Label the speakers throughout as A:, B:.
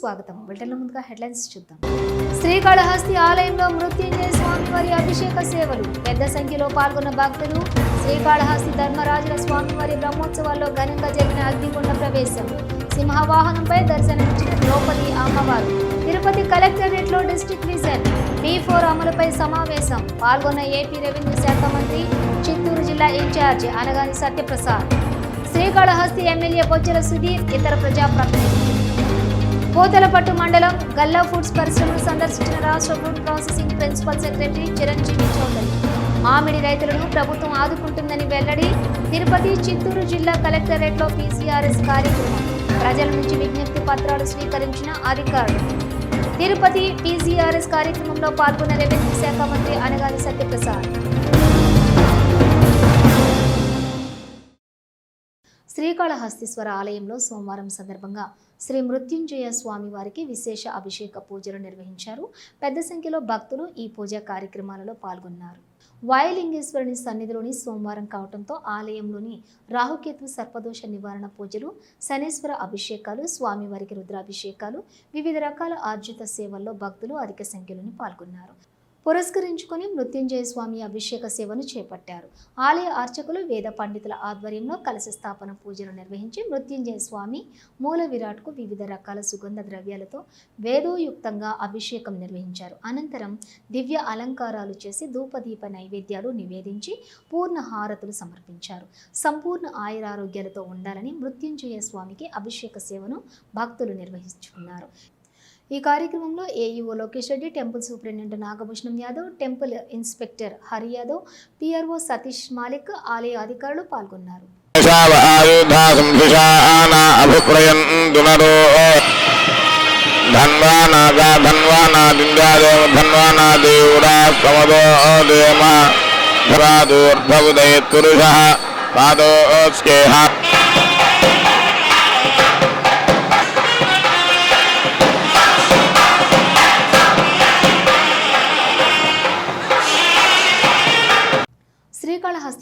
A: స్వాగతం. బులెటిన్ల ముందుగా హెడ్లైన్స్ చూద్దాం. శ్రీకాళహస్తి ఆలయంలో మృత్యుంజయ స్వామివారి అభిషేక సేవలు. పెద్ద సంఖ్యలో పాల్గొన్న భక్తులు శ్రీకాళహస్తి ధర్మరాజుల స్వామివారి బ్రహ్మోత్సవాల్లో ఘనంగా జరిగిన అగ్నికుండ ప్రవేశం. సింహవాహనంపై దర్శనమిచ్చిన ద్రౌపది అమ్మవారు. తిరుపతి కలెక్టరేట్లో డిస్ట్రిక్ట్ విజన్ బి ఫోర్ అమలుపై సమావేశం. పాల్గొన్న ఏపీ రెవెన్యూ శాఖ మంత్రి చిత్తూరు జిల్లా ఇన్ఛార్జి అనగాని సత్యప్రసాద్. శ్రీకాళహస్తి ఎమ్మెల్యే బొజ్జల సుధీర్ ఇతర ప్రజాప్రతినిధులు. పోతలపట్టు మండలం గల్లా ఫుడ్స్ పరిశ్రమను సందర్శించిన రాష్ట్ర food processing principal secretary Chiranjeevi Chowdary. మామిడి రైతులను ప్రభుత్వం ఆదుకుంటుందని వెల్లడి తిరుపతి చిత్తూరు జిల్లా కలెక్టరేట్లో పీసీఆర్ఎస్ కార్యక్రమం. ప్రజల నుంచి విజ్ఞప్తి పత్రాలు స్వీకరించిన అధికారులు. తిరుపతి పీసీఆర్ఎస్ కార్యక్రమంలో పాల్గొన్న రెవెన్యూ శాఖ మంత్రి అనగాని సత్యప్రసాద్. శ్రీకాళహస్తీశ్వర ఆలయంలో సోమవారం సందర్భంగా శ్రీ మృత్యుంజయ స్వామి వారికి విశేష అభిషేక పూజలు నిర్వహించారు. పెద్ద సంఖ్యలో భక్తులు ఈ పూజా కార్యక్రమాలలో పాల్గొన్నారు. వాయులింగేశ్వరుని సన్నిధిలోని సోమవారం కావడంతో ఆలయంలోని రాహుకేతు సర్పదోష నివారణ పూజలు శనేశ్వర అభిషేకాలు స్వామివారికి రుద్రాభిషేకాలు వివిధ రకాల ఆర్జిత సేవల్లో భక్తులు అధిక సంఖ్యలోని పాల్గొన్నారు. పురస్కరించుకొని మృత్యుంజయ స్వామి అభిషేక సేవను చేపట్టారు. ఆలయ అర్చకులు వేద పండితుల ఆధ్వర్యంలో కలశ స్థాపన పూజలు నిర్వహించి మృత్యుంజయ స్వామి మూల విరాట్కు వివిధ రకాల సుగంధ ద్రవ్యాలతో వేదోయుక్తంగా అభిషేకం నిర్వహించారు. అనంతరం దివ్య అలంకారాలు చేసి ధూపదీప నైవేద్యాలు నివేదించి పూర్ణ హారతులు సమర్పించారు. సంపూర్ణ ఆయురారోగ్యాలతో ఉండాలని మృత్యుంజయ స్వామికి అభిషేక సేవను భక్తులు నిర్వహించుకున్నారు. ఈ కార్యక్రమంలో AEO Lokesh Reddy temple superintendent Nagabhushanam Yadav temple inspector Hari Yadav PRO Satish Malik ఆలయ అధికారులు పాల్గొన్నారు.
B: ఆయుధాసంభిషానా అభిప్రయంతు ధన్వానాగా ధన్వానాదేవుడా సమదో దేమ పాదోస్కేహ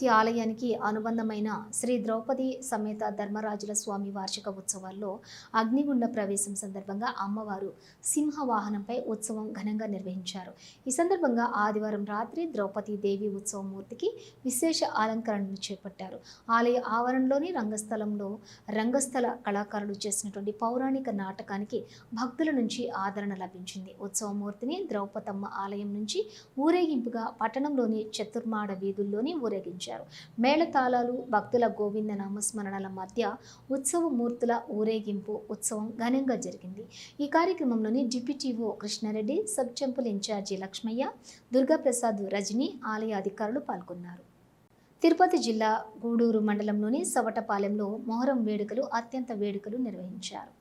A: ఆలయానికి అనుబంధమైన శ్రీ ద్రౌపది సమేత ధర్మరాజుల స్వామి వార్షిక ఉత్సవాల్లో అగ్నిగుండ ప్రవేశం సందర్భంగా అమ్మవారు సింహ వాహనంపై ఉత్సవం ఘనంగా నిర్వహించారు. ఈ సందర్భంగా ఆదివారం రాత్రి ద్రౌపది దేవి ఉత్సవ మూర్తికి విశేష అలంకరణను చేపట్టారు. ఆలయ ఆవరణలోని రంగస్థలంలో రంగస్థల కళాకారులు చేసినటువంటి పౌరాణిక నాటకానికి భక్తుల నుంచి ఆదరణ లభించింది. ఉత్సవమూర్తిని ద్రౌపదమ్మ ఆలయం నుంచి ఊరేగింపుగా పట్టణంలోని చతుర్మాడ వీధుల్లోని ఊరేగించారు. మేళతాళాలు భక్తుల గోవింద నామస్మరణల మధ్య ఉత్సవ మూర్తుల ఊరేగింపు ఉత్సవం ఘనంగా జరిగింది. ఈ కార్యక్రమంలోని deputy EO Krishna Reddy sub temple incharge Lakshmaiah Durgaprasad Rajani ఆలయ అధికారులు పాల్గొన్నారు. తిరుపతి జిల్లా గూడూరు మండలంలోని సవటపాలెంలో మొహరం వేడుకలు అత్యంత వేడుకలు నిర్వహించారు.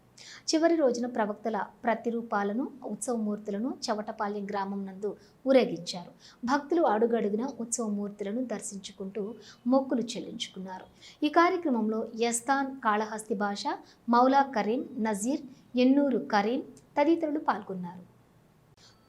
A: చివరి రోజున ప్రవక్తల ప్రతిరూపాలను ఉత్సవమూర్తులను చవటపాలెం గ్రామం నందు ఊరేగించారు. భక్తులు అడుగడుగున ఉత్సవమూర్తులను దర్శించుకుంటూ మొక్కులు చెల్లించుకున్నారు. ఈ కార్యక్రమంలో యస్తాన్ కాళహస్తి భాష మౌలా కరీం నజీర్ ఎన్నూరు కరీం తదితరులు పాల్గొన్నారు.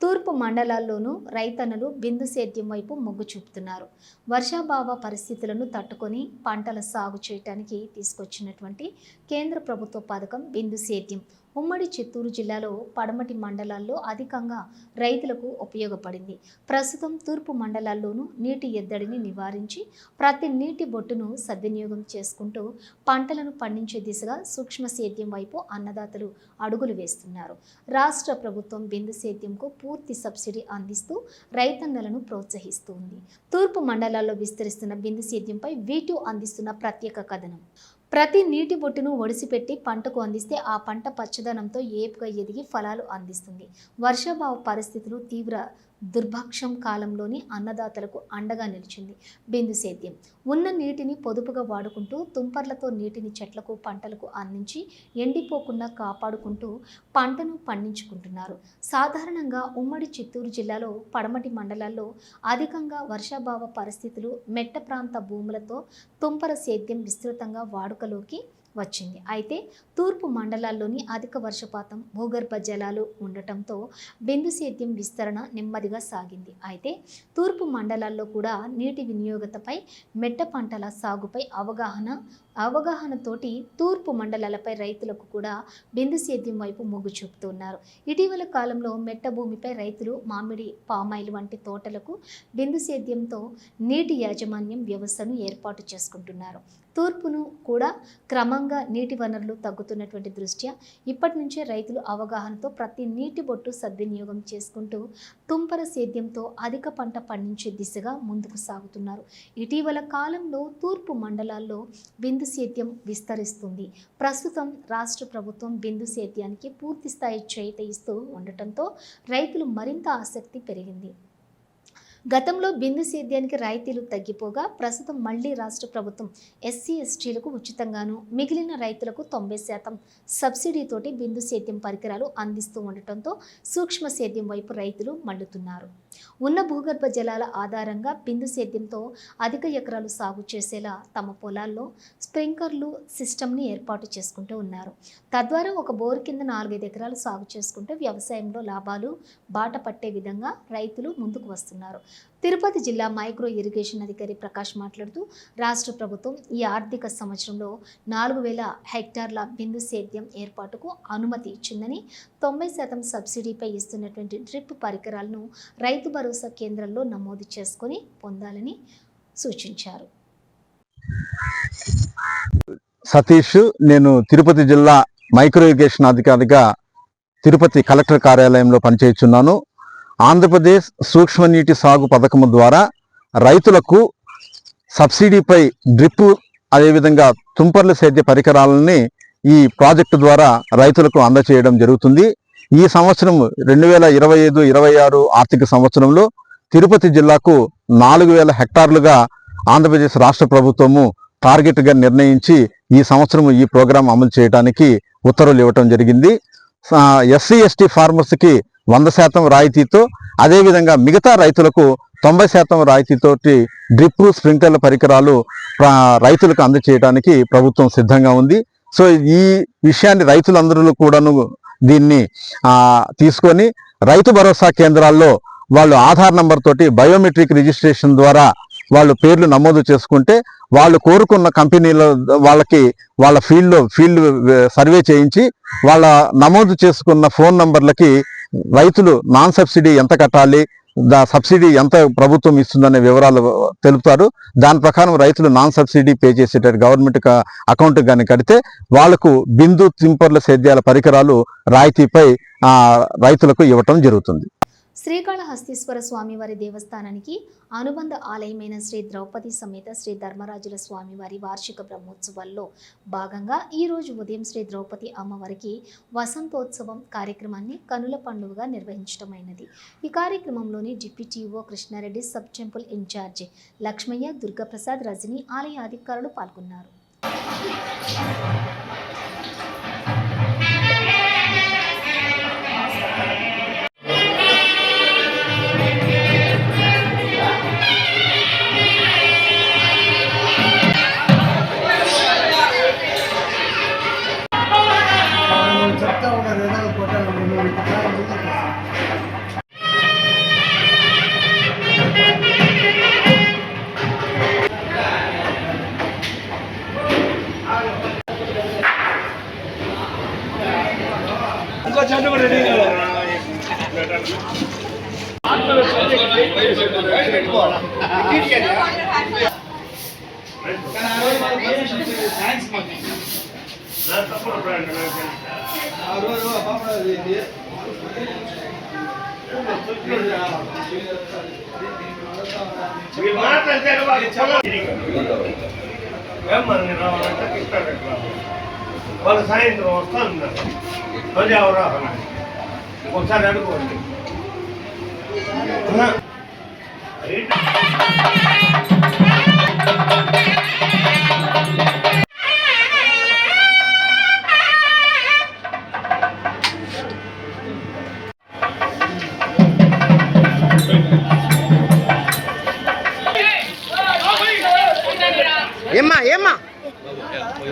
A: తూర్పు మండలాల్లోనూ రైతన్నలు బిందు సేద్యం వైపు మొగ్గు చూపుతున్నారు. వర్షాభావ పరిస్థితులను తట్టుకొని పంటల సాగు చేయటానికి తీసుకొచ్చినటువంటి కేంద్ర ప్రభుత్వ పథకం బిందు సేద్యం. ఉమ్మడి చిత్తూరు జిల్లాలో పడమటి మండలాల్లో అధికంగా రైతులకు ఉపయోగపడింది. ప్రస్తుతం తూర్పు మండలాల్లోనూ నీటి ఎద్దడిని నివారించి ప్రతి నీటి బొట్టును సద్వినియోగం చేసుకుంటూ పంటలను పండించే దిశగా సూక్ష్మ సేద్యం వైపు అన్నదాతలు అడుగులు వేస్తున్నారు. రాష్ట్ర ప్రభుత్వం బిందు సేద్యంకు పూర్తి సబ్సిడీ అందిస్తూ రైతన్నలను ప్రోత్సహిస్తుంది. తూర్పు మండలాల్లో విస్తరిస్తున్న బిందు సేద్యంపై వీటూ అందిస్తున్న ప్రత్యేక కథనం. ప్రతి నీటి బొట్టును ఒడిసిపెట్టి పంటకు అందిస్తే ఆ పంట పచ్చదనంతో ఏపుగా ఎదిగి ఫలాలు అందిస్తుంది. వర్షాభావ పరిస్థితులు తీవ్ర దుర్భక్షం కాలంలోని అన్నదాతలకు అండగా నిలిచింది బిందు సేద్యం. ఉన్న నీటిని పొదుపుగా వాడుకుంటూ తుంపర్లతో నీటిని చెట్లకు పంటలకు అందించి ఎండిపోకుండా కాపాడుకుంటూ పంటను పండించుకుంటున్నారు. సాధారణంగా ఉమ్మడి చిత్తూరు జిల్లాలో పడమటి మండలాల్లో అధికంగా వర్షాభావ పరిస్థితులు మెట్ట ప్రాంత భూములతో తుంపర సేద్యం విస్తృతంగా వాడుకలోకి వచ్చింది. అయితే తూర్పు మండలాల్లోని అధిక వర్షపాతం భూగర్భ జలాలు ఉండటంతో బిందు సేద్యం విస్తరణ నెమ్మదిగా సాగింది. అయితే తూర్పు మండలాల్లో కూడా నీటి వినియోగతపై మెట్ట పంటల సాగుపై అవగాహన అవగాహనతోటి తూర్పు మండలాలపై రైతులకు కూడా బిందు సేద్యం వైపు మొగ్గు చూపుతున్నారు. ఇటీవల కాలంలో మెట్ట భూమిపై రైతులు మామిడి పామాయిల్ వంటి తోటలకు బిందు సేద్యంతో నీటి యాజమాన్యం వ్యవస్థను ఏర్పాటు చేసుకుంటున్నారు. తూర్పును కూడా క్రమంగా నీటి వనరులు తగ్గుతున్నటువంటి దృష్ట్యా ఇప్పటి నుంచే రైతులు అవగాహనతో ప్రతి నీటి బొట్టు సద్వినియోగం చేసుకుంటూ తుంపర సేద్యంతో అధిక పంట పండించే దిశగా ముందుకు సాగుతున్నారు. ఇటీవల కాలంలో తూర్పు మండలాల్లో బిందు సేద్యం విస్తరిస్తుంది. ప్రస్తుతం రాష్ట్ర ప్రభుత్వం బిందు సేద్యానికి పూర్తి స్థాయి చేత ఇస్తూ ఉండటంతో రైతులు మరింత ఆసక్తి పెరిగింది. గతంలో బిందు సేద్యానికి రాయితీలు తగ్గిపోగా ప్రస్తుతం మళ్ళీ రాష్ట్ర ప్రభుత్వం ఎస్సీ ఎస్టీలకు ఉచితంగాను మిగిలిన రైతులకు తొంభై శాతం సబ్సిడీతోటి బిందు సేద్యం పరికరాలు అందిస్తూ ఉండటంతో సూక్ష్మ సేద్యం వైపు రైతులు మళ్ళుతున్నారు ఉన్న భూగర్భ జలాల ఆధారంగా బిందు సేద్యంతో అధిక ఎకరాలు సాగు చేసేలా తమ పొలాల్లో స్ప్రింక్లర్లు సిస్టమ్ని ఏర్పాటు చేసుకుంటూ ఉన్నారు. తద్వారా ఒక బోరు కింద నాలుగైదు ఎకరాలు సాగు చేసుకుంటే వ్యవసాయంలో లాభాలు బాట పట్టే విధంగా రైతులు ముందుకు వస్తున్నారు. తిరుపతి జిల్లా మైక్రో ఇరిగేషన్ అధికారి ప్రకాష్ మాట్లాడుతూ రాష్ట్ర ప్రభుత్వం ఈ ఆర్థిక సంవత్సరంలో నాలుగు వేల హెక్టార్ల బిందు సేద్యం ఏర్పాటుకు అనుమతి ఇచ్చిందని తొంభై శాతం సబ్సిడీపై ఇస్తున్నటువంటి డ్రిప్ పరికరాలను రైతు భరోసా కేంద్రంలో నమోదు చేసుకొని పొందాలని సూచించారు.
C: సతీష్ నేను తిరుపతి జిల్లా మైక్రో ఇరిగేషన్ అధికారిగా తిరుపతి కలెక్టర్ కార్యాలయంలో పనిచేస్తున్నాను. ఆంధ్రప్రదేశ్ సూక్ష్మ నీటి సాగు పథకము ద్వారా రైతులకు సబ్సిడీపై డ్రిప్పు అదేవిధంగా తుంపర్ల సేద్య పరికరాలని ఈ ప్రాజెక్టు ద్వారా రైతులకు అందచేయడం జరుగుతుంది. ఈ సంవత్సరం రెండు వేల ఇరవై ఐదు ఇరవై ఆరు ఆర్థిక సంవత్సరంలో తిరుపతి జిల్లాకు నాలుగు వేల హెక్టార్లుగా ఆంధ్రప్రదేశ్ రాష్ట్ర ప్రభుత్వము టార్గెట్గా నిర్ణయించి ఈ సంవత్సరం ఈ ప్రోగ్రాం అమలు చేయడానికి ఉత్తర్వులు ఇవ్వటం జరిగింది. ఎస్సీ ఎస్టీ ఫార్మర్స్కి వంద శాతం రాయితీతో అదేవిధంగా మిగతా రైతులకు తొంభై శాతం రాయితీతోటి డ్రిప్ స్ప్రింక్లర్ల పరికరాలు రైతులకు అందచేయడానికి ప్రభుత్వం సిద్ధంగా ఉంది. సో ఈ విషయాన్ని రైతులందరూ కూడాను దీన్ని తీసుకొని రైతు భరోసా కేంద్రాల్లో వాళ్ళు ఆధార్ నంబర్ తోటి బయోమెట్రిక్ రిజిస్ట్రేషన్ ద్వారా వాళ్ళు పేర్లు నమోదు చేసుకుంటే వాళ్ళు కోరుకున్న కంపెనీల వాళ్ళకి వాళ్ళ ఫీల్డ్లో ఫీల్డ్ సర్వే చేయించి వాళ్ళ నమోదు చేసుకున్న ఫోన్ నంబర్లకి రైతులు నాన్ సబ్సిడీ ఎంత కట్టాలి దా సబ్సిడీ ఎంత ప్రభుత్వం ఇస్తుందనే వివరాలు తెలుపుతారు. దాని ప్రకారం రైతులు నాన్ సబ్సిడీ పే చేసేటట్టు గవర్నమెంట్ అకౌంట్ కానీ కడితే వాళ్ళకు బిందు తింపర్ల సేద్యాల పరికరాలు రాయితీపై రైతులకు ఇవ్వటం జరుగుతుంది.
A: శ్రీకాళహస్తీశ్వర స్వామివారి దేవస్థానానికి అనుబంధ ఆలయమైన శ్రీ ద్రౌపది సమేత శ్రీ ధర్మరాజుల స్వామివారి వార్షిక బ్రహ్మోత్సవాల్లో భాగంగా ఈరోజు ఉదయం శ్రీ ద్రౌపది అమ్మవారికి వసంతోత్సవం కార్యక్రమాన్ని కనుల పండుగగా నిర్వహించడమైనది ఈ కార్యక్రమంలోని deputy EO Krishna Reddy sub temple incharge Lakshmaiah Durga Prasad Rajani ఆలయ అధికారులు పాల్గొన్నారు.
D: ఏమని రావాలంటే కృష్ణారెడ్డి రావాలి వాళ్ళు సాయంత్రం వస్తాను ధ్వజావరాహన ఒకసారి అడుగుకోండి.
A: you.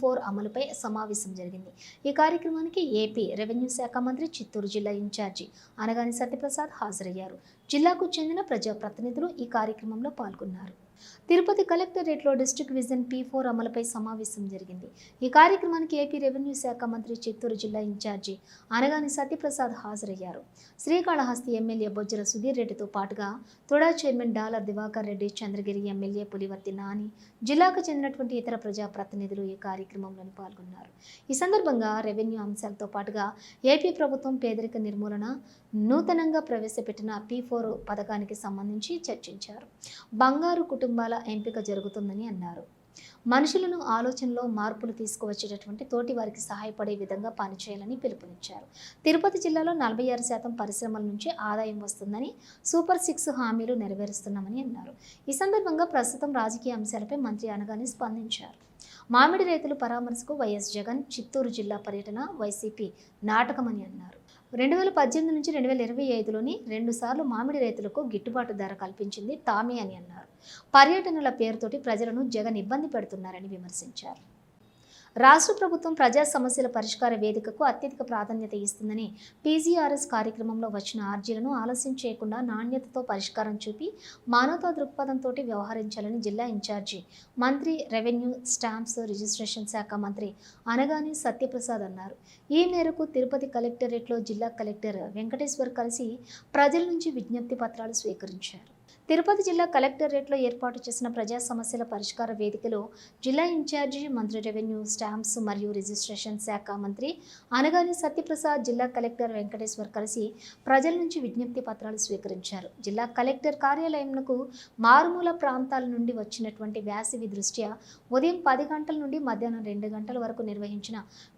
A: ఫోర్ అమలుపై సమావేశం జరిగింది. ఈ కార్యక్రమానికి ఏపీ రెవెన్యూ శాఖ మంత్రి చిత్తూరు జిల్లా ఇన్ఛార్జి అనగాని సత్యప్రసాద్ హాజరయ్యారు. జిల్లాకు చెందిన ప్రజాప్రతినిధులు ఈ కార్యక్రమంలో పాల్గొన్నారు. తిరుపతి కలెక్టరేట్లో డిస్ట్రిక్ట్ విజన్ పీ ఫోర్ అమలుపై సమావేశం జరిగింది. ఈ కార్యక్రమానికి ఏపీ రెవెన్యూ శాఖ మంత్రి చిత్తూరు జిల్లా ఇన్ఛార్జి అనగాని సత్యప్రసాద్ హాజరయ్యారు. శ్రీకాళహస్తి ఎమ్మెల్యే బొజ్జల సుధీర్ రెడ్డితో పాటుగా తొడా chairman Dollar Diwakar Reddy Chandragiri MLA Pulivarthi Nani జిల్లాకు చెందినటువంటి ఇతర ప్రజాప్రతినిధులు ఈ కార్యక్రమంలో పాల్గొన్నారు. ఈ సందర్భంగా రెవెన్యూ అంశాలతో పాటుగా ఏపీ ప్రభుత్వం పేదరిక నిర్మూలన నూతనంగా ప్రవేశపెట్టిన పీ ఫోర్ పథకానికి సంబంధించి చర్చించారు. బంగారు కుటుంబాల ఎంపిక జరుగుతుందని అన్నారు. మనుషులను ఆలోచనలో మార్పులు తీసుకువచ్చేటటువంటి తోటి వారికి సహాయపడే విధంగా పనిచేయాలని పిలుపునిచ్చారు. తిరుపతి జిల్లాలో నలభై ఆరు శాతం పరిశ్రమల నుంచి ఆదాయం వస్తుందని సూపర్ సిక్స్ హామీలు నెరవేరుస్తున్నామని అన్నారు. ఈ సందర్భంగా ప్రస్తుతం రాజకీయ అంశాలపై మంత్రి అనగానే స్పందించారు. మామిడి రైతులు పరామర్శకు వైఎస్ జగన్ చిత్తూరు జిల్లా పర్యటన వైసీపీ నాటకమని అన్నారు. రెండు వేల పద్దెనిమిది నుంచి రెండు వేల ఇరవై ఐదులోని రెండుసార్లు మామిడి రైతులకు గిట్టుబాటు ధర కల్పించింది తామి అని అన్నారు. పర్యటనల పేరుతోటి ప్రజలను జగన్ ఇబ్బంది పెడుతున్నారని విమర్శించారు. రాష్ట్ర ప్రభుత్వం ప్రజా సమస్యల పరిష్కార వేదికకు అత్యధిక ప్రాధాన్యత ఇస్తుందని పీజీఆర్ఎస్ కార్యక్రమంలో వచ్చిన ఆర్జీలను ఆలస్యం చేయకుండా నాణ్యతతో పరిష్కారం చూపి మానవతా దృక్పథంతో వ్యవహరించాలని జిల్లా ఇన్ఛార్జి మంత్రి రెవెన్యూ స్టాంప్స్ రిజిస్ట్రేషన్ శాఖ మంత్రి అనగాని సత్యప్రసాద్ అన్నారు. ఈ మేరకు తిరుపతి కలెక్టరేట్లో జిల్లా కలెక్టర్ వెంకటేశ్వర్ కలిసి ప్రజల నుంచి విజ్ఞప్తి పత్రాలు స్వీకరించారు. తిరుపతి జిల్లా కలెక్టరేట్లో ఏర్పాటు చేసిన ప్రజా సమస్యల పరిష్కార వేదికలో జిల్లా ఇన్ఛార్జి మంత్రి రెవెన్యూ స్టాంప్స్ మరియు రిజిస్ట్రేషన్ శాఖ మంత్రి అనగాని సత్యప్రసాద్ జిల్లా కలెక్టర్ వెంకటేశ్వర్ కలిసి ప్రజల నుంచి విజ్ఞప్తి పత్రాలు స్వీకరించారు. జిల్లా కలెక్టర్ కార్యాలయంకు మారుమూల ప్రాంతాల నుండి వచ్చినటువంటి వేసవి దృష్ట్యా ఉదయం పది గంటల నుండి మధ్యాహ్నం రెండు గంటల వరకు నిర్వహించిన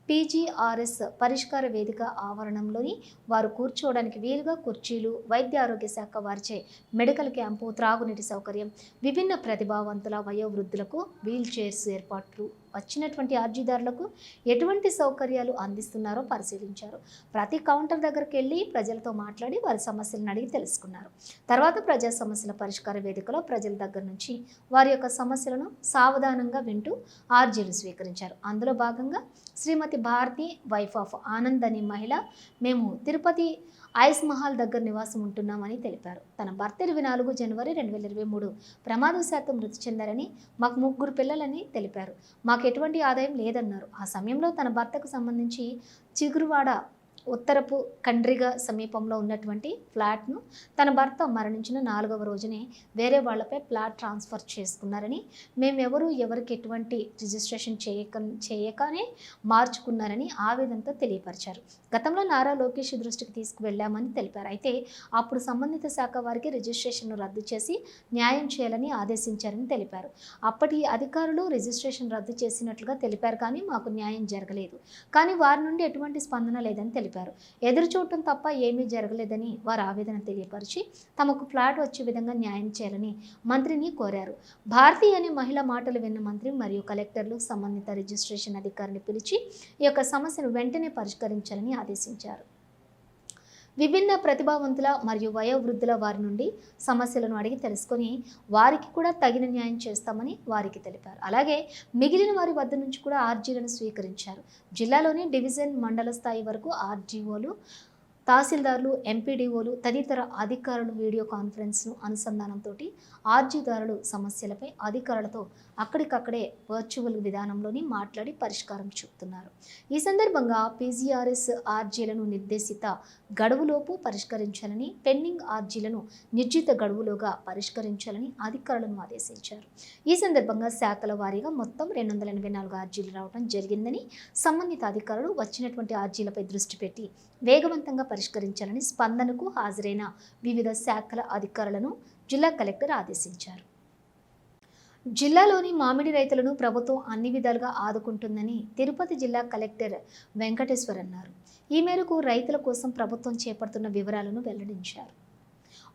A: పీజీఆర్ఎస్ పరిష్కార వేదిక ఆవరణంలోని వారు కూర్చోవడానికి వీలుగా కుర్చీలు వైద్య ఆరోగ్య శాఖ వారిచే మెడికల్ క్యాంపు త్రాగునీటి సౌకర్యం విభిన్న ప్రతిభావంతుల వయోవృద్ధులకు వీల్ చైర్స్ ఏర్పాట్లు. వచ్చినటువంటి అర్జీదారులకు ఎటువంటి సౌకర్యాలు అందిస్తున్నారో పరిశీలించారు. ప్రతి కౌంటర్ దగ్గరికి వెళ్ళి ప్రజలతో మాట్లాడి వారి సమస్యలను అడిగి తెలుసుకున్నారు. తర్వాత ప్రజా సమస్యల పరిష్కార వేదికలో ప్రజల దగ్గర నుంచి వారి యొక్క సమస్యలను సావధానంగా వింటూ ఆర్జీలు స్వీకరించారు. అందులో భాగంగా శ్రీమతి భారతి వైఫ్ ఆఫ్ ఆనంద్ అనే మహిళ మేము తిరుపతి ఐస్ మహల్ దగ్గర నివాసం ఉంటున్నామని తెలిపారు. తన భర్త ఇరవై నాలుగు జనవరి రెండు వేల ఇరవై మూడు ప్రమాదవశాత్తు మృతి చెందారని మాకు ముగ్గురు పిల్లలని తెలిపారు. మాకు ఎటువంటి ఆదాయం లేదన్నారు. ఆ సమయంలో తన భర్తకు సంబంధించి చిగురువాడ ఉత్తరపు కండ్రిగ సమీపంలో ఉన్నటువంటి ఫ్లాట్ను తన భర్త మరణించిన నాలుగవ రోజునే వేరే వాళ్ళపై ఫ్లాట్ ట్రాన్స్ఫర్ చేసుకున్నారని మేమెవరూ ఎవరికి ఎటువంటి రిజిస్ట్రేషన్ చేయక చేయకనే మార్చుకున్నారని ఆవేదనతో తెలియపరిచారు. గతంలో నారా లోకేష్ దృష్టికి తీసుకువెళ్ళామని తెలిపారు. అయితే అప్పుడు సంబంధిత శాఖ వారికి రిజిస్ట్రేషన్ను రద్దు చేసి న్యాయం చేయాలని ఆదేశించారని తెలిపారు. అప్పటి అధికారులు రిజిస్ట్రేషన్ రద్దు చేసినట్లుగా తెలిపారు కానీ మాకు న్యాయం జరగలేదు. కానీ వారి నుండి ఎటువంటి స్పందన లేదని తెలిపారు. ఎదురు చూడటం తప్ప ఏమీ జరగలేదని వారు ఆవేదన తెలియపరిచి తమకు ఫ్లాట్ వచ్చే విధంగా న్యాయం చేయాలని మంత్రిని కోరారు. భారతి అనే మహిళ మాటలు విన్న మంత్రి మరియు కలెక్టర్లు సంబంధిత రిజిస్ట్రేషన్ అధికారిని పిలిచి ఈ యొక్క సమస్యను వెంటనే పరిష్కరించాలని ఆదేశించారు. విభిన్న ప్రతిభావంతుల మరియు వయోవృద్ధుల వారి నుండి సమస్యలను అడిగి తెలుసుకొని వారికి కూడా తగిన న్యాయం చేస్తామని వారికి తెలిపారు. అలాగే మిగిలిన వారి వద్ద నుంచి కూడా ఆర్జీలను స్వీకరించారు. జిల్లాలోని డివిజన్ మండల స్థాయి వరకు ఆర్జీఓలు తహసీల్దారులు ఎంపీడీఓలు తదితర అధికారులు వీడియో కాన్ఫరెన్స్ను అనుసంధానంతో ఆర్జీదారులు సమస్యలపై అధికారులతో అక్కడికక్కడే వర్చువల్ విధానంలోని మాట్లాడి పరిష్కారం చూపుతున్నారు ఈ సందర్భంగా పీజీఆర్ఎస్ ఆర్జీలను నిర్దేశిత గడువులోపు పరిష్కరించాలని పెండింగ్ ఆర్జీలను నిర్జిత గడువులోగా పరిష్కరించాలని అధికారులను ఆదేశించారు. ఈ సందర్భంగా శాఖల వారీగా మొత్తం రెండు వందల ఎనభై నాలుగు ఆర్జీలు రావడం జరిగిందని సంబంధిత అధికారులు వచ్చినటువంటి ఆర్జీలపై దృష్టి పెట్టి వేగవంతంగా పరిష్కరించాలని స్పందనకు హాజరైన వివిధ శాఖల అధికారులను జిల్లా కలెక్టర్ ఆదేశించారు. జిల్లాలోని మామిడి రైతులను ప్రభుత్వం అన్ని విధాలుగా ఆదుకుంటుందని తిరుపతి జిల్లా కలెక్టర్ వెంకటేశ్వర్ అన్నారు ఈ మేరకు రైతుల కోసం ప్రభుత్వం చేపడుతున్న వివరాలను వెల్లడించారు.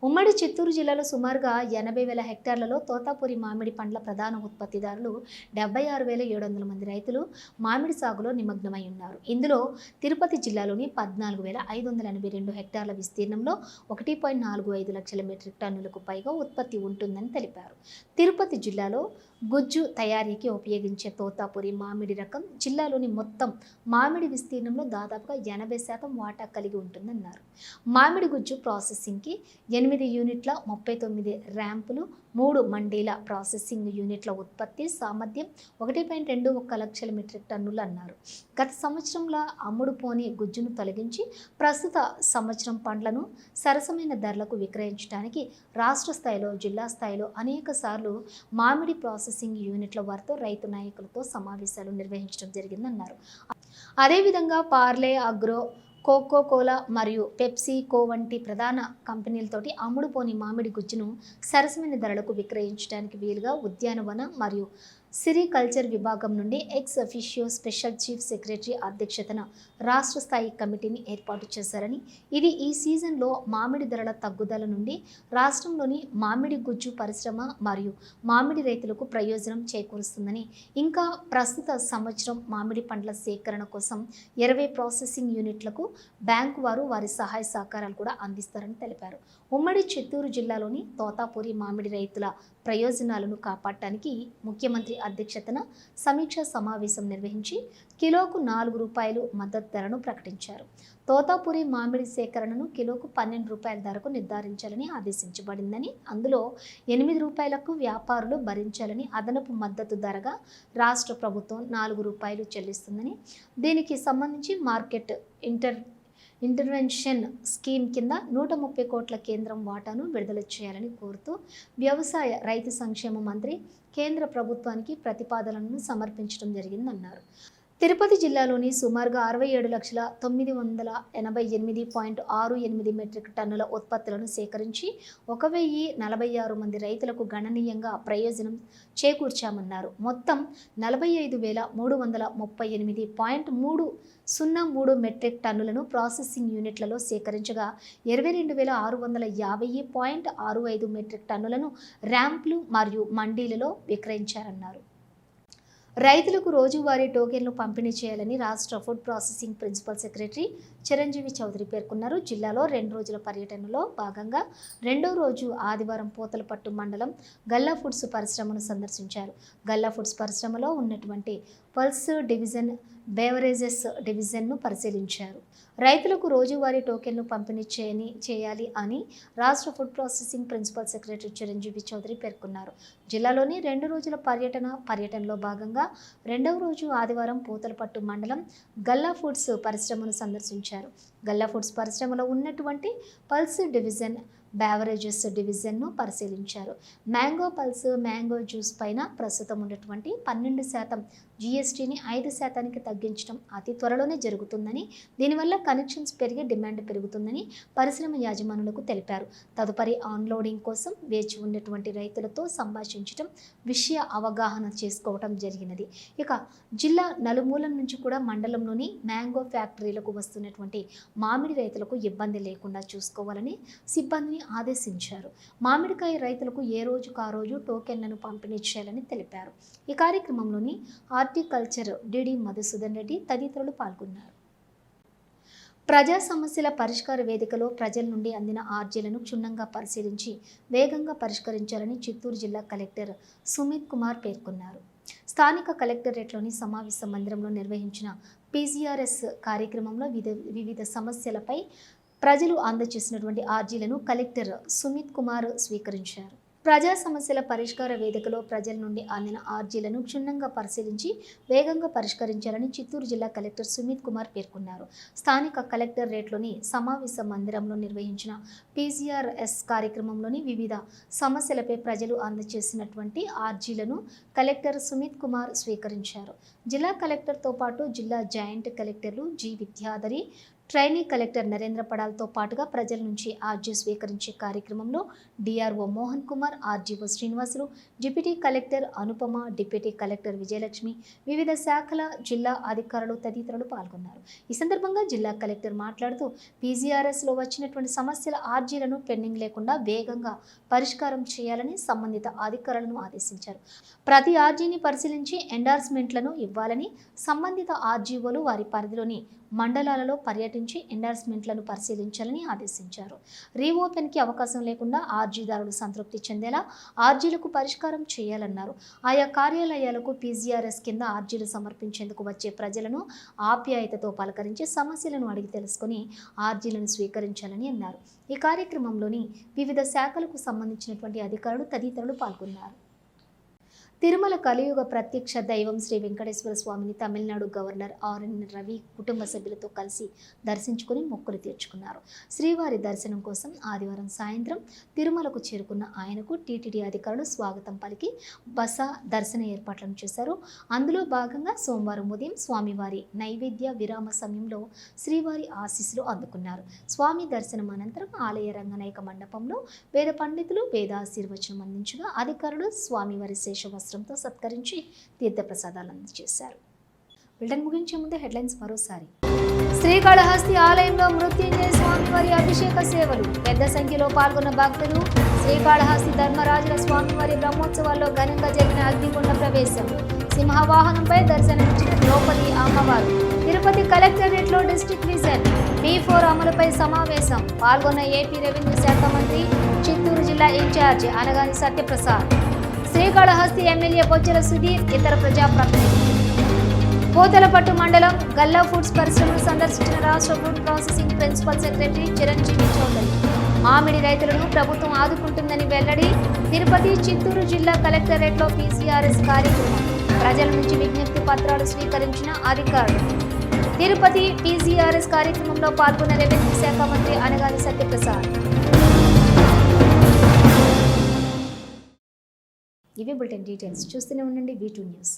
A: ఉమ్మడి చిత్తూరు జిల్లాలో సుమారుగా ఎనభై వేల హెక్టార్లలో తోతాపూరి మామిడి పండ్ల ప్రధాన ఉత్పత్తిదారులు డెబ్బై ఆరు వేల ఏడు వందల మంది రైతులు మామిడి సాగులో నిమగ్నమై ఉన్నారు. ఇందులో తిరుపతి జిల్లాలోని పద్నాలుగు వేల ఐదు వందల ఎనభై రెండు హెక్టార్ల విస్తీర్ణంలో ఒకటి పాయింట్ నాలుగు ఐదు లక్షల మెట్రిక్ టన్నులకు పైగా ఉత్పత్తి ఉంటుందని తెలిపారు. తిరుపతి జిల్లాలో గుజ్జు తయారీకి ఉపయోగించే తోతాపురి మామిడి రకం జిల్లాలోని మొత్తం మామిడి విస్తీర్ణంలో దాదాపుగా ఎనభై శాతం వాటా కలిగి ఉంటుందన్నారు. మామిడి గుజ్జు ప్రాసెసింగ్కి ఎనిమిది యూనిట్ల ముప్పై తొమ్మిది ర్యాంపులు మూడు మండీల ప్రాసెసింగ్ యూనిట్ల ఉత్పత్తి సామర్థ్యం ఒకటి పాయింట్ రెండు ఒక్క లక్షల మెట్రిక్ టన్నులు అన్నారు. గత సంవత్సరంలో అమ్ముడుపోని గుజ్జును తొలగించి ప్రస్తుత సంవత్సరం పండ్లను సరసమైన ధరలకు విక్రయించడానికి రాష్ట్ర స్థాయిలో జిల్లా స్థాయిలో అనేక సార్లు మామిడి ప్రాసెసింగ్ యూనిట్ల వారితో రైతు నాయకులతో సమావేశాలు నిర్వహించడం జరిగిందన్నారు. అదేవిధంగా పార్లే అగ్రో కోకో కోలా మరియు పెప్సీ కో వంటి ప్రధాన కంపెనీలతోటి అమ్ముడుపోని మామిడి గుజ్జును సరసమైన ధరలకు విక్రయించడానికి వీలుగా ఉద్యానవన మరియు సిరికల్చర్ విభాగం నుండి ex officio special chief secretary అధ్యక్షతన రాష్ట్ర స్థాయి కమిటీని ఏర్పాటు చేశారని ఇది ఈ సీజన్లో మామిడి ధరల తగ్గుదల నుండి రాష్ట్రంలోని మామిడి గుజ్జు పరిశ్రమ మరియు మామిడి రైతులకు ప్రయోజనం చేకూరుస్తుందని ఇంకా ప్రస్తుత సంవత్సరం మామిడి పండ్ల సేకరణ కోసం ఇరవై ప్రాసెసింగ్ యూనిట్లకు బ్యాంకు వారు వారి సహాయ సహకారాలు కూడా అందిస్తారని తెలిపారు. ఉమ్మడి చిత్తూరు జిల్లాలోని తోతాపూరి మామిడి రైతుల ప్రయోజనాలను కాపాడటానికి ముఖ్యమంత్రి అధ్యక్షతన సమీక్షా సమావేశం నిర్వహించి కిలోకు నాలుగు రూపాయలు మద్దతు ధరను ప్రకటించారు. తోతాపురి మామిడి సేకరణను కిలోకు పన్నెండు రూపాయల ధరకు నిర్ధారించాలని ఆదేశించబడిందని అందులో ఎనిమిది రూపాయలకు వ్యాపారులు భరించాలని అదనపు మద్దతు ధరగా రాష్ట్ర ప్రభుత్వం నాలుగు రూపాయలు చెల్లిస్తుందని దీనికి సంబంధించి మార్కెట్ ఇంటర్ ఇంటర్వెన్షన్ స్కీమ్ కింద నూట ముప్పై కోట్ల కేంద్రం వాటాను విడుదల చేయాలని కోరుతూ వ్యవసాయ రైతు సంక్షేమ మంత్రి కేంద్ర ప్రభుత్వానికి ప్రతిపాదనలను సమర్పించడం జరిగిందన్నారు. తిరుపతి జిల్లాలోని సుమారుగా అరవై ఏడు లక్షల తొమ్మిది వందల ఎనభై ఎనిమిది పాయింట్ ఆరు ఎనిమిది మెట్రిక్ టన్నుల ఉత్పత్తులను సేకరించి ఒక వెయ్యి నలభై ఆరు మంది రైతులకు గణనీయంగా ప్రయోజనం చేకూర్చామన్నారు. మొత్తం నలభై ఐదు వేల మూడు వందల ముప్పై ఎనిమిది పాయింట్ మూడు సున్నా మూడు మెట్రిక్ టన్నులను ప్రాసెసింగ్ యూనిట్లలో సేకరించగా ఇరవై రెండు వేల ఆరు వందల యాభై పాయింట్ ఆరు ఐదు మెట్రిక్ టన్నులను ర్యాంపులు మరియు మండీలలో విక్రయించారన్నారు. రైతులకు రోజువారీ టోకెన్లు పంపిణీ చేయాలని రాష్ట్ర food processing principal secretary Chiranjeevi Chaudhary పేర్కొన్నారు. జిల్లాలో రెండు రోజుల పర్యటనలో భాగంగా రెండో రోజు ఆదివారం పూతలపట్టు మండలం గల్లా ఫుడ్స్ పరిశ్రమను సందర్శించారు. గల్లా ఫుడ్స్ పరిశ్రమలో ఉన్నటువంటి పల్స్ డివిజన్ బేవరేజెస్ డివిజన్ను పరిశీలించారు. రైతులకు రోజువారీ టోకెన్లు పంపిణీ చేయని చేయాలి అని రాష్ట్ర food processing principal secretary Chiranjeevi Chaudhary పేర్కొన్నారు. జిల్లాలోని రెండు రోజుల పర్యటన పర్యటనలో భాగంగా రెండవ రోజు ఆదివారం పూతలపట్టు మండలం గల్లా ఫుడ్స్ పరిశ్రమను సందర్శించారు. గల్లా ఫుడ్స్ పరిశ్రమలో ఉన్నటువంటి పల్స్ డివిజన్ బ్యావరేజెస్ డివిజన్ను పరిశీలించారు. మ్యాంగో పల్స్ మ్యాంగో జ్యూస్ పైన ప్రస్తుతం ఉన్నటువంటి పన్నెండు శాతం జీఎస్టీని ఐదు శాతానికి తగ్గించడం అతి త్వరలోనే జరుగుతుందని దీనివల్ల కనెక్షన్స్ పెరిగి డిమాండ్ పెరుగుతుందని పరిశ్రమ యాజమానులకు తెలిపారు. తదుపరి ఆన్లోడింగ్ కోసం వేచి ఉన్నటువంటి రైతులతో సంభాషించడం విషయ అవగాహన చేసుకోవడం జరిగినది. ఇక జిల్లా నలుమూలం నుంచి కూడా మండలంలోని మ్యాంగో ఫ్యాక్టరీలకు వస్తున్నటువంటి మామిడి రైతులకు ఇబ్బంది లేకుండా చూసుకోవాలని సిబ్బందిని ఆదేశించారు. మామిడికాయ రైతులకు ఏ రోజుకు ఆ రోజు టోకెన్లను పంపిణీ చేయాలని తెలిపారు. ఈ కార్యక్రమంలోని హార్టికల్చర్ డిడి మధుసూదన్ రెడ్డి తదితరులు పాల్గొన్నారు. ప్రజా సమస్యల పరిష్కార వేదికలో ప్రజల నుండి అందిన ఆర్జీలను క్షుణ్ణంగా పరిశీలించి వేగంగా పరిష్కరించాలని చిత్తూరు జిల్లా కలెక్టర్ సుమిత్ కుమార్ పేర్కొన్నారు. స్థానిక కలెక్టరేట్లోని సమావేశ మందిరంలో నిర్వహించిన పీజీఆర్ఎస్ కార్యక్రమంలో వివిధ వివిధ సమస్యలపై ప్రజలు అందజేసినటువంటి ఆర్జీలను కలెక్టర్ సుమిత్ కుమార్ స్వీకరించారు. ప్రజా సమస్యల పరిష్కార వేదికలో ప్రజల నుండి అందిన ఆర్జీలను క్షుణ్ణంగా పరిశీలించి వేగంగా పరిష్కరించాలని చిత్తూరు జిల్లా కలెక్టర్ సుమిత్ కుమార్ పేర్కొన్నారు. స్థానిక కలెక్టర్ రేట్లోని సమావేశ మందిరంలో నిర్వహించిన పీజీఆర్ఎస్ కార్యక్రమంలోని వివిధ సమస్యలపై ప్రజలు అందజేసినటువంటి ఆర్జీలను కలెక్టర్ సుమిత్ కుమార్ స్వీకరించారు. జిల్లా కలెక్టర్తో పాటు జిల్లా జాయింట్ కలెక్టర్లు G Vidyadhari trainee collector Narendra పడాల్తో పాటుగా ప్రజల నుంచి ఆర్జీ స్వీకరించే కార్యక్రమంలో DRO Mohan Kumar RDO Srinivasulu deputy collector Anupama deputy collector Vijayalakshmi వివిధ శాఖల జిల్లా అధికారులు తదితరులు పాల్గొన్నారు. ఈ సందర్భంగా జిల్లా కలెక్టర్ మాట్లాడుతూ పీజీఆర్ఎస్లో వచ్చినటువంటి సమస్యల ఆర్జీలను పెండింగ్ లేకుండా వేగంగా పరిష్కారం చేయాలని సంబంధిత అధికారులను ఆదేశించారు. ప్రతి ఆర్జీని పరిశీలించి ఎండార్స్మెంట్లను ఇవ్వాలని సంబంధిత ఆర్జీఓలు వారి పరిధిలోని మండలాలలో పర్యటించి ఎండార్స్మెంట్లను పరిశీలించాలని ఆదేశించారు. రీఓపెన్కి అవకాశం లేకుండా ఆర్జీదారులు సంతృప్తి చెందేలా ఆర్జీలకు పరిష్కారం చేయాలన్నారు. ఆయా కార్యాలయాలకు పీజీఆర్ఎస్ కింద ఆర్జీలు సమర్పించేందుకు వచ్చే ప్రజలను ఆప్యాయతతో పలకరించి సమస్యలను అడిగి తెలుసుకొని ఆర్జీలను స్వీకరించాలని అన్నారు. ఈ కార్యక్రమంలోని వివిధ శాఖలకు సంబంధించినటువంటి అధికారులు తదితరులు పాల్గొన్నారు. తిరుమల కలియుగ ప్రత్యక్ష దైవం శ్రీ వెంకటేశ్వర స్వామిని తమిళనాడు గవర్నర్ ఆర్ఎన్ రవి కుటుంబ సభ్యులతో కలిసి దర్శించుకుని మొక్కులు తీర్చుకున్నారు. శ్రీవారి దర్శనం కోసం ఆదివారం సాయంత్రం తిరుమలకు చేరుకున్న ఆయనకు టీటీడీ అధికారులు స్వాగతం పలికి బస దర్శన ఏర్పాట్లను చేశారు. అందులో భాగంగా సోమవారం ఉదయం స్వామివారి నైవేద్య విరామ సమయంలో శ్రీవారి ఆశీస్సులు అందుకున్నారు. స్వామి దర్శనం అనంతరం ఆలయ రంగనాయక మండపంలో వేద పండితులు వేదాశీర్వచనం అందించగా అధికారులు స్వామివారి శేష వస్త్రంతో సత్కరించి తీర్థప్రసాదాలు అందజేశారు. బిల్డన్ ముగించే ముందు హెడ్లైన్స్ మరోసారి. శ్రీకాళహస్తి ఆలయంలో మృత్యుంజయ స్వామివారి అభిషేక సేవలు. పెద్ద సంఖ్యలో పాల్గొన్న భక్తులు శ్రీకాళహస్తి ధర్మరాజుల స్వామివారి బ్రహ్మోత్సవాల్లో ఘనంగా జరిగిన అగ్నికుండ ప్రవేశం. సింహవాహనంపై దర్శనమిచ్చిన ద్రౌపది అమ్మవారు. తిరుపతి కలెక్టరేట్లో డిస్టిక్ విజన్ బి ఫోర్ అమలుపై సమావేశం. పాల్గొన్న ఏపీ రెవెన్యూ శాఖ మంత్రి చిత్తూరు జిల్లా ఇన్ఛార్జి అనగాని సత్యప్రసాద్. శ్రీకాళహస్తి ఎమ్మెల్యే బొజ్జల సుధీర్ ఇతర ప్రజాప్రతినిధులు. పోతలపట్టు మండలం గల్లా ఫుడ్స్ పరిశ్రమను సందర్శించిన రాష్ట్ర food processing principal secretary Chiranjeevi Chaudhary. మామిడి రైతులను ప్రభుత్వం ఆదుకుంటుందని వెల్లడి తిరుపతి చిత్తూరు జిల్లా కలెక్టరేట్లో పీసీఆర్ఎస్ కార్యక్రమం. ప్రజల నుంచి విజ్ఞప్తి పత్రాలు స్వీకరించిన అధికారులు. తిరుపతి పీసీఆర్ఎస్ కార్యక్రమంలో పాల్గొన్న రెవెన్యూ శాఖ మంత్రి అనగాని సత్యప్రసాద్. ఇవే బులెటిన్ డీటెయిల్స్. చూస్తూనే ఉండండి వీ టూ న్యూస్